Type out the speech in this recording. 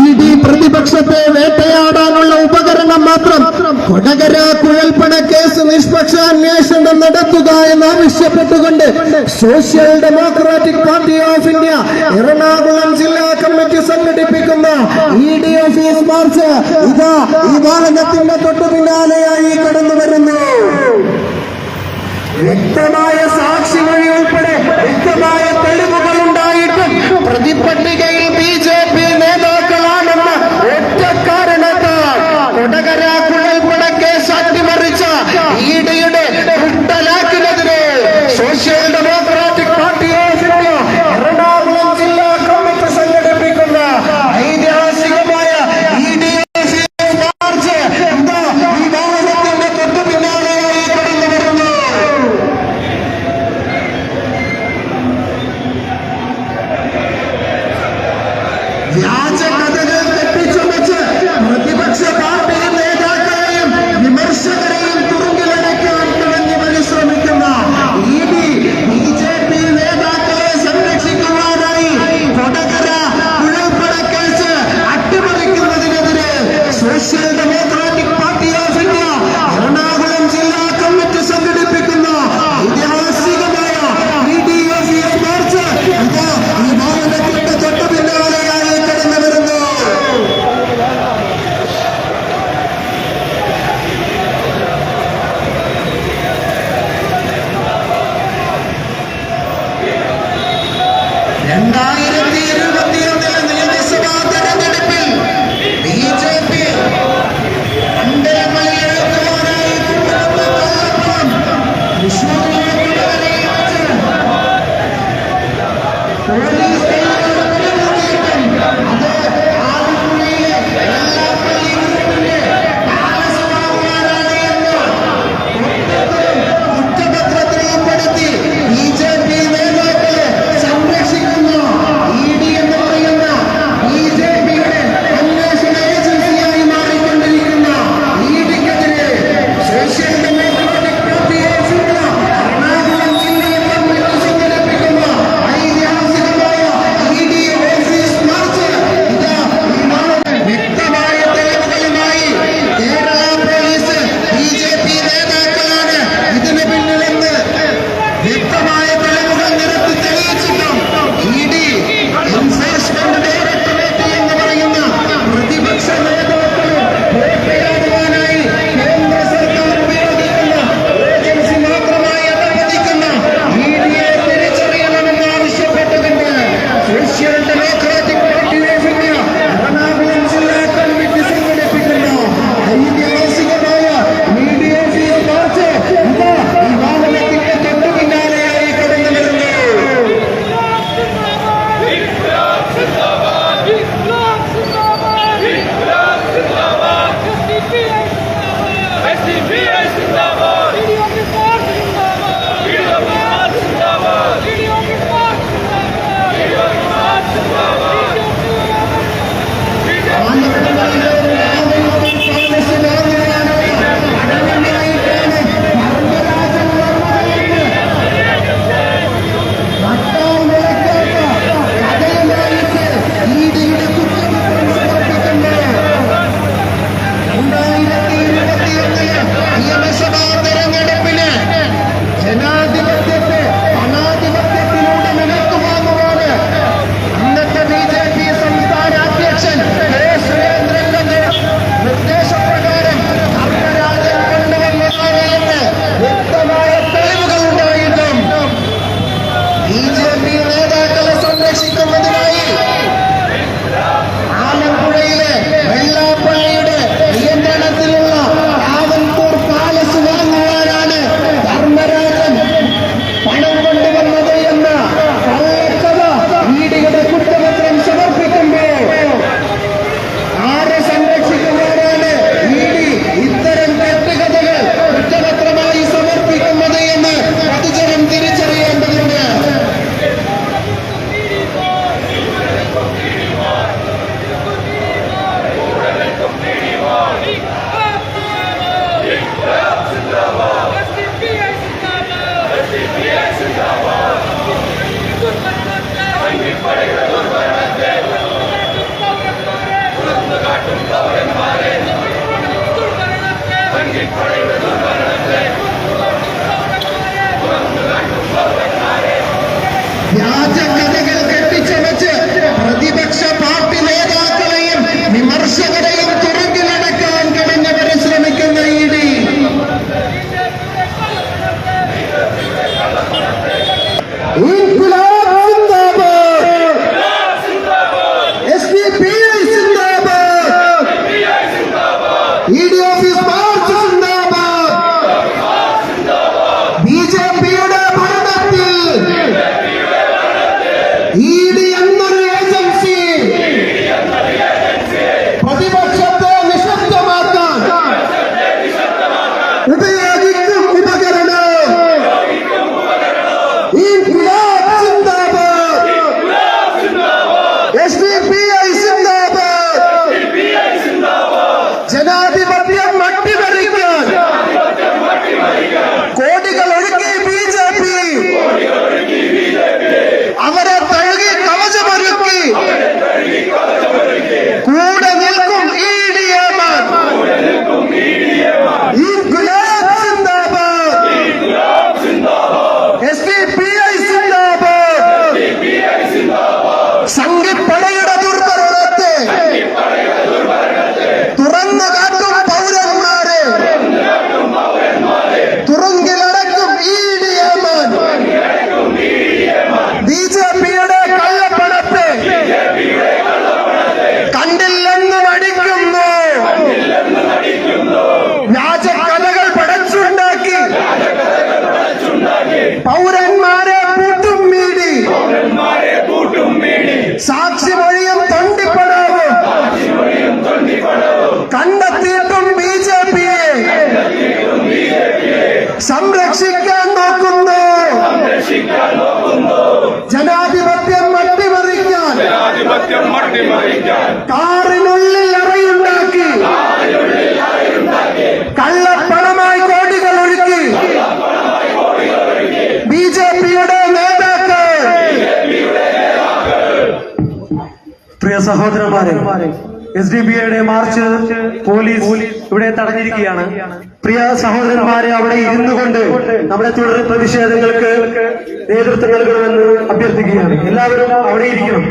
ED പ്രതിപക്ഷത്തെ വേട്ടയാടാനുള്ള ഉപകരണം മാത്രം കൊടകര കുഴൽപ്പണ കേസ് നിഷ്പക്ഷ അന്വേഷണം നടത്തുക എന്ന് ആവശ്യപ്പെട്ടുകൊണ്ട് Social Democratic Party of India Ernakulam ജില്ലാ കമ്മിറ്റി സംഘടിപ്പിക്കുന്ന ഇ ഡി ഓഫീസ് മാർച്ച് ഇതാ ഈ വാഹനത്തിന്റെ തൊട്ടു പിന്നാലെയായി കടന്നു വരുന്നു വ്യക്തമായ Yeah, എന്താ വ്യാജകഥകൾ കെട്ടിച്ചമച്ച് പ്രതിപക്ഷ പാർട്ടി നേതാക്കളെയും വിമർശകരെയും തുറങ്കിലടക്കാൻ കഴിഞ്ഞവരെ ഇ ഡി ഓഫീസ് സഹോദരന്മാരെ എസ് ഡി ബി ഐയുടെ മാർച്ച് പോലീസ് ഇവിടെ തടഞ്ഞിരിക്കുകയാണ്. പ്രിയ സഹോദരന്മാരെ അവിടെ ഇരുന്നു കൊണ്ട് നമ്മുടെ തുടർ പ്രതിഷേധങ്ങൾക്ക് നേതൃത്വം നൽകണമെന്ന് അഭ്യർത്ഥിക്കുകയാണ്. എല്ലാവരും അവിടെ ഇരിക്കണം.